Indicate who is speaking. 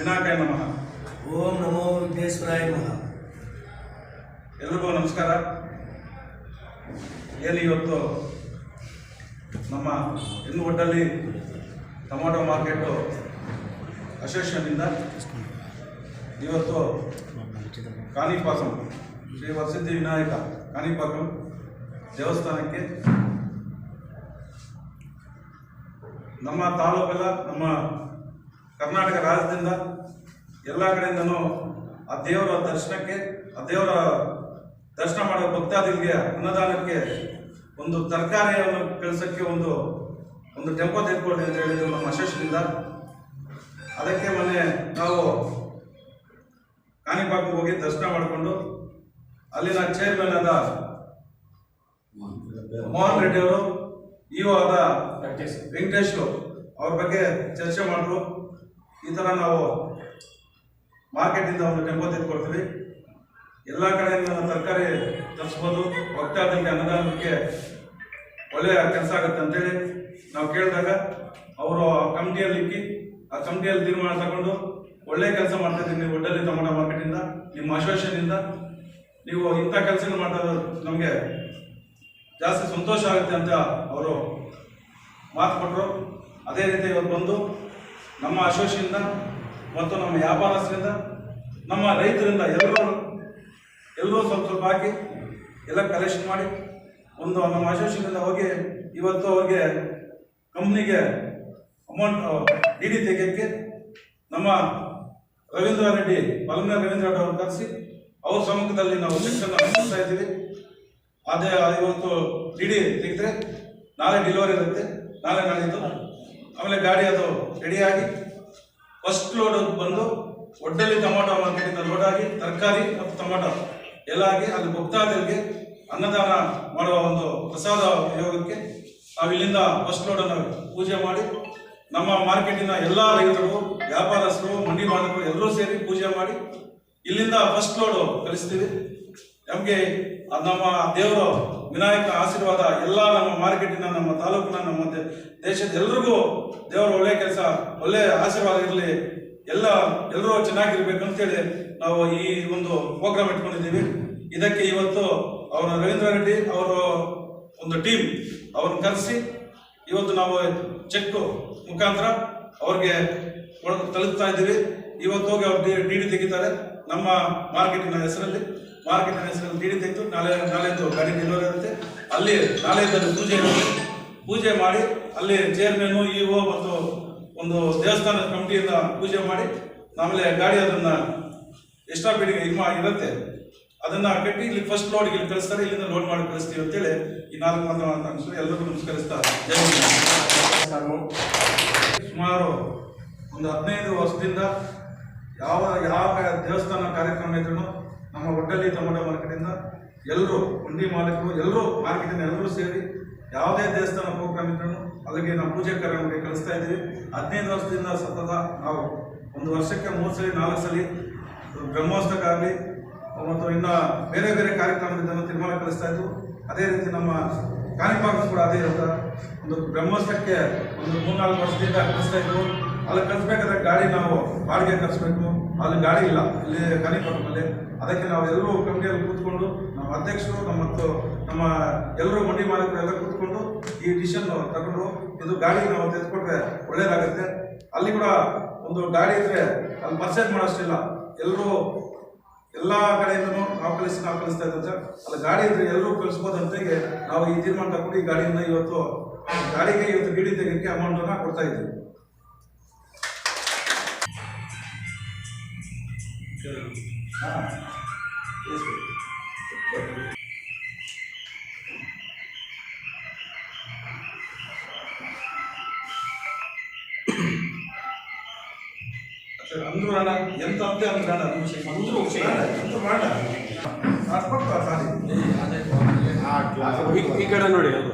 Speaker 1: ವಿನಾಯಕಾಯ ನಮಃ. ಓಂ ನಮೋ ವಿಘ್ನೇಶ್ವರಾಯ ನಮಃ. ಎಲ್ರಿಗೂ ನಮಸ್ಕಾರ. ಏನು ಇವತ್ತು ನಮ್ಮ ಹೆಣ್ಣು ಒಟ್ಟಲ್ಲಿ ಟೊಮೊಟೊ ಮಾರ್ಕೆಟು ಅಸೋಸಿಯೇಷನ್ನಿಂದ ಇವತ್ತು ಕಾನಿಪಾಕಂ ಶ್ರೀ ವಸತಿ ವಿನಾಯಕ ಕಾನಿಪಾಕಂ ದೇವಸ್ಥಾನಕ್ಕೆ ನಮ್ಮ ತಾಲೂಕೆಲ್ಲ ನಮ್ಮ ಕರ್ನಾಟಕ ರಾಜ್ಯದಿಂದ ಎಲ್ಲ ಕಡೆಯಿಂದನೂ ಆ ದೇವರ ದರ್ಶನಕ್ಕೆ ಆ ದೇವರ ದರ್ಶನ ಮಾಡೋ ಭಕ್ತಾದಿಗಳಿಗೆ ಅನ್ನದಾನಕ್ಕೆ ಒಂದು ತರಕಾರಿಯನ್ನು ಕೆಲಸಕ್ಕೆ ಒಂದು ಒಂದು ಟೆಂಪೋ ತೆಗೆದುಕೊಳ್ಳಿ ಅಂತ ಹೇಳಿದ್ರು ನಮ್ಮ ಅಶೋಷನಿಂದ ಅದಕ್ಕೆ ಮೊನ್ನೆ ನಾವು ಕಾಣಿಪಾಕಕ್ಕೆ ಹೋಗಿ ದರ್ಶನ ಮಾಡಿಕೊಂಡು ಅಲ್ಲಿನ ಚೇರ್ಮನ್ ಆದ ಮೋಹನ್ ರೆಡ್ಡಿ ಅವರು ಇಒ ಆದ ವೆಂಕಟೇಶ್. ಅವ್ರ ಬಗ್ಗೆ ಚರ್ಚೆ ಮಾಡಿದ್ರು ಈ ಥರ ನಾವು ಮಾರ್ಕೆಟಿಂದ ಒಂದು ಟೆಂಪೋ ತೆಗೆದುಕೊಡ್ತೀವಿ ಎಲ್ಲ ಕಡೆಯಿಂದ ತರಕಾರಿ ತರಿಸ್ಬೋದು. ಭಕ್ತಾದಿಗೆ ಅನ್ನದಾನಕ್ಕೆ ಒಳ್ಳೆಯ ಕೆಲಸ ಆಗುತ್ತೆ ಅಂತೇಳಿ ನಾವು ಕೇಳಿದಾಗ ಅವರು ಆ ಕಮಿಟಿಯಲ್ಲಿ ಇಕ್ಕಿ, ಆ ಕಮಿಟಿಯಲ್ಲಿ ತೀರ್ಮಾನ ತಗೊಂಡು ಒಳ್ಳೆ ಕೆಲಸ ಮಾಡ್ತಾ ಇದ್ದೀವಿ ನೀವು ಒಡ್ಡಲ್ಲಿ ಟೊಮೊಟೊ ಮಾರ್ಕೆಟಿಂದ ನಿಮ್ಮ ಅಸೋಸಿಯೇಷನಿಂದ ನೀವು ಇಂಥ ಕೆಲಸ ಮಾಡ್ತಾ ನಮಗೆ ಜಾಸ್ತಿ ಸಂತೋಷ ಆಗುತ್ತೆ ಅಂತ ಅವರು ಮಾತು ಕೊಟ್ಟರು ಅದೇ ರೀತಿ ಇವತ್ತು ಬಂದು ನಮ್ಮ ಅಸೋಸಿಯಿಂದ ಮತ್ತು ನಮ್ಮ ವ್ಯಾಪಾರಸ್ಥರಿಂದ, ನಮ್ಮ ರೈತರಿಂದ ಎಲ್ಲರೂ ಎಲ್ಲರೂ ಸ್ವಲ್ಪ ಸ್ವಲ್ಪ ಹಾಕಿ ಎಲ್ಲ ಕಲೆಕ್ಷನ್ ಮಾಡಿ ಒಂದು ನಮ್ಮ ಅಶೋಷಿಯಿಂದ ಹೋಗಿ ಇವತ್ತು ಅವ್ರಿಗೆ ಕಂಪ್ನಿಗೆ ಅಮೌಂಟ್ ಡಿ ಡಿ ತೆಗೆಯೋಕ್ಕೆ ನಮ್ಮ ರವೀಂದ್ರ ರೆಡ್ಡಿ ಬಲಮ್ಯ ರವೀಂದ್ರ ರೆಡ್ಡಿ ಅವರು ಕರೆಸಿ ಅವ್ರ ಸಮ್ಮುಖದಲ್ಲಿ ನಾವು ಹಂಚ್ತಾ ಇದ್ದೀವಿ. ಅದೇ ಇವತ್ತು ಡಿ ಡಿ ತೆಗೆದ್ರೆ ನಾಳೆ ಡಿಲಿವರಿ ಇರುತ್ತೆ. ನಾಳೆ ನಾಳಿದ್ದು ಆಮೇಲೆ ಗಾಡಿ ಅದು ರೆಡಿಯಾಗಿ ಫಸ್ಟ್ ಲೋಡ್ ಬಂದು ಒಡ್ಡಲ್ಲಿ ಟೊಮಾಟೊ ಮಾರ್ಕೆಟಿಂದ ಲೋಡ್ ಆಗಿ ತರಕಾರಿ ಮತ್ತು ಟೊಮೊಟೊ ಎಲ್ಲ ಆಗಿ ಅಲ್ಲಿ ಭಕ್ತಾದಿಗಳಿಗೆ ಅನ್ನದಾನ ಮಾಡುವ ಒಂದು ಪ್ರಸಾದ ಯೋಗಕ್ಕೆ ನಾವು ಇಲ್ಲಿಂದ ಫಸ್ಟ್ ಲೋಡನ್ನು ಪೂಜೆ ಮಾಡಿ ನಮ್ಮ ಮಾರ್ಕೆಟಿನ ಎಲ್ಲ ರೈತರು, ವ್ಯಾಪಾರಸ್ಥರು, ಮಂಡಿ ಮಾಲಕರು ಎಲ್ಲರೂ ಸೇರಿ ಪೂಜೆ ಮಾಡಿ ಇಲ್ಲಿಂದ ಫಸ್ಟ್ ಲೋಡು ಕಲಿಸ್ತೀವಿ. ನಮಗೆ ನಮ್ಮ ದೇವರು ವಿನಾಯಕ ಆಶೀರ್ವಾದ ಎಲ್ಲ ನಮ್ಮ ಮಾರ್ಕೆಟಿನ, ನಮ್ಮ ತಾಲೂಕಿನ, ನಮ್ಮ ದೇಶದ ಎಲ್ರಿಗೂ ದೇವರ ಒಳ್ಳೆ ಕೆಲಸ, ಒಳ್ಳೆ ಆಶೀರ್ವಾದ ಇರಲಿ. ಎಲ್ಲ ಎಲ್ಲರೂ ಚೆನ್ನಾಗಿರ್ಬೇಕು ಅಂತೇಳಿ ನಾವು ಈ ಒಂದು ಪ್ರೋಗ್ರಾಮ್ ಇಟ್ಕೊಂಡಿದ್ದೀವಿ. ಇದಕ್ಕೆ ಇವತ್ತು ಅವರ ರವೀಂದ್ರ ರೆಡ್ಡಿ ಅವರ ಒಂದು ಟೀಮ್ ಅವ್ರನ್ನ ಕರೆಸಿ ಇವತ್ತು ನಾವು ಚೆಕ್ ಮುಖಾಂತರ ಅವ್ರಿಗೆ ತಲುಪ್ತಾ ಇದ್ದೀವಿ. ಇವತ್ತು ಹೋಗಿ ಅವ್ರು ಡಿ ಡಿ ತೆಗಿತಾರೆ ನಮ್ಮ ಮಾರ್ಕೆಟಿನ ಹೆಸರಲ್ಲಿ. ಮಾರ್ಕೆಟಿನ ಹೆಸರಲ್ಲಿ ತೆಗೆದು ನಾಳೆ ನಾಳೆದ್ದು ಗಾಡಿ ಡೆಲಿವರಿ ಇರುತ್ತೆ. ಅಲ್ಲಿ ನಾಳೆದ್ದು ಪೂಜೆ ಪೂಜೆ ಮಾಡಿ ಅಲ್ಲಿ ಚೇರ್ಮನ್ ಇಒ ಮತ್ತು ಒಂದು ದೇವಸ್ಥಾನದ ಕಮಿಟಿಯಿಂದ ಪೂಜೆ ಮಾಡಿ ಆಮೇಲೆ ಗಾಡಿ ಅದನ್ನ ಎಕ್ಸ್ಟ್ರಾ ಬಿಡಿಗೆ ಇದು ಇರುತ್ತೆ. ಅದನ್ನ ಕಟ್ಟಿ ಇಲ್ಲಿ ಫಸ್ಟ್ ಲೋಡ್ಗೆ ಇಲ್ಲಿ ಕಳಿಸ್ತಾರೆ. ಇಲ್ಲಿಂದ ಲೋಡ್ ಮಾಡಿ ಕಳಿಸ್ತೀವಿ ಅಂತೇಳಿ ಈ ನಾಲ್ಕು ಅಂತ ಎಲ್ಲರಿಗೂ ನಮಸ್ಕರಿಸ್ತಾ. ಸುಮಾರು ಒಂದು ಹದಿನೈದು ವರ್ಷದಿಂದ ಯಾವ ಯಾವ ದೇವಸ್ಥಾನ ಕಾರ್ಯಕ್ರಮ ಇದ್ರೂ ನಮ್ಮ ಒಡ್ಡಲ್ಲಿ ಟೊಮೊಟೊ ಮಾರ್ಕೆಟಿಂದ ಎಲ್ಲರೂ ಹುಂಡಿ ಮಾಲೀಕರು, ಎಲ್ಲರೂ ಮಾರ್ಕೆಟಿಂದ ಎಲ್ಲರೂ ಸೇರಿ ಯಾವುದೇ ದೇವಸ್ಥಾನ ಪ್ರೋಗ್ರಾಮ್ ಇದ್ರೂ ಅದಕ್ಕೆ ನಾವು ಪೂಜೆ ಕಾರ್ಯಕ್ರಮಕ್ಕೆ ಕಳಿಸ್ತಾ ಇದ್ದೀವಿ. ಹದಿನೈದು ವರ್ಷದಿಂದ ಸತತ ನಾವು ಒಂದು ವರ್ಷಕ್ಕೆ ಮೂರು ಸಲ, ನಾಲ್ಕು ಸಲ ಬ್ರಹ್ಮೋತ್ಸವಕ್ಕಾಗಲಿ, ಮತ್ತು ಇನ್ನು ಬೇರೆ ಬೇರೆ ಕಾರ್ಯಕ್ರಮದಿಂದ ತೀರ್ಮಾನ ಕಳಿಸ್ತಾ ಇದ್ವು. ಅದೇ ರೀತಿ ನಮ್ಮ ಕಾರ್ಯಕ್ರಮ ಕೂಡ ಅದೇ ಇರುತ್ತೆ ಒಂದು ಬ್ರಹ್ಮೋತ್ಸವಕ್ಕೆ ಒಂದು ಮೂರ್ನಾಲ್ಕು ವರ್ಷದಿಂದ ಕಳಿಸ್ತಾ ಇದ್ವು. ಅಲ್ಲಿ ಕಳಿಸ್ಬೇಕಾದ್ರೆ ಗಾಡಿ ನಾವು ಬಾಡಿಗೆ ಕಳಿಸ್ಬೇಕು. ಅಲ್ಲಿ ಗಾಡಿ ಇಲ್ಲ. ಇಲ್ಲಿ ಕಾಣಿಪಾಕದಲ್ಲಿ ಅದಕ್ಕೆ ನಾವು ಎಲ್ಲರೂ ಕಮಿಟಿಯಲ್ಲಿ ಕೂತ್ಕೊಂಡು ನಮ್ಮ ಅಧ್ಯಕ್ಷರು, ನಮ್ಮ ನಮ್ಮ ಎಲ್ಲರೂ ಮಂಡಿ ಮಾಲೀಕರು ಎಲ್ಲ ಕೂತ್ಕೊಂಡು ಈ ಡಿಸಿಷನ್ ತಗೊಂಡು ಇದು ಗಾಡಿ ನಾವು ತೆಗೆದುಕೊಂಡ್ರೆ ಒಳ್ಳೇದಾಗುತ್ತೆ. ಅಲ್ಲಿ ಕೂಡ ಒಂದು ಗಾಡಿ ಇದ್ರೆ ಅಲ್ಲಿ ಪರ್ಚೇಸ್ ಮಾಡೋಷ್ಟಿಲ್ಲ. ಎಲ್ಲರೂ ಎಲ್ಲ ಕಡೆಯಿಂದನೂ ನಾವು ಕಲಿಸಿ, ನಾವು ಕಲಿಸ್ತಾ ಇದ್ದ ಅಲ್ಲಿ ಗಾಡಿ ಇದ್ರೆ ಎಲ್ಲರೂ ಕಲಿಸ್ಬೋದು ಅಂತೆಗೆ ನಾವು ಈ ತೀರ್ಮಾನ ತಗೊಂಡು ಈ ಗಾಡಿಯನ್ನು ಇವತ್ತು ಗಾಡಿಗೆ ಇವತ್ತು ಗಿಡಿ ತೆಗೆಯೋಕ್ಕೆ ಅಮೌಂಟನ್ನು ಕೊಡ್ತಾ ಇದ್ದೀವಿ. ಅಂದ್ರು ಅಣ್ಣ ಎಂತ ಅಂದ್ರೆ ಅಂದ್ರೆ ಅಂದ್ರು ಎಂತ ಮಾಡ ಸಾಲಿ
Speaker 2: ಈ- ಈ ಕಡೆ ನೋಡಿ ಅದು.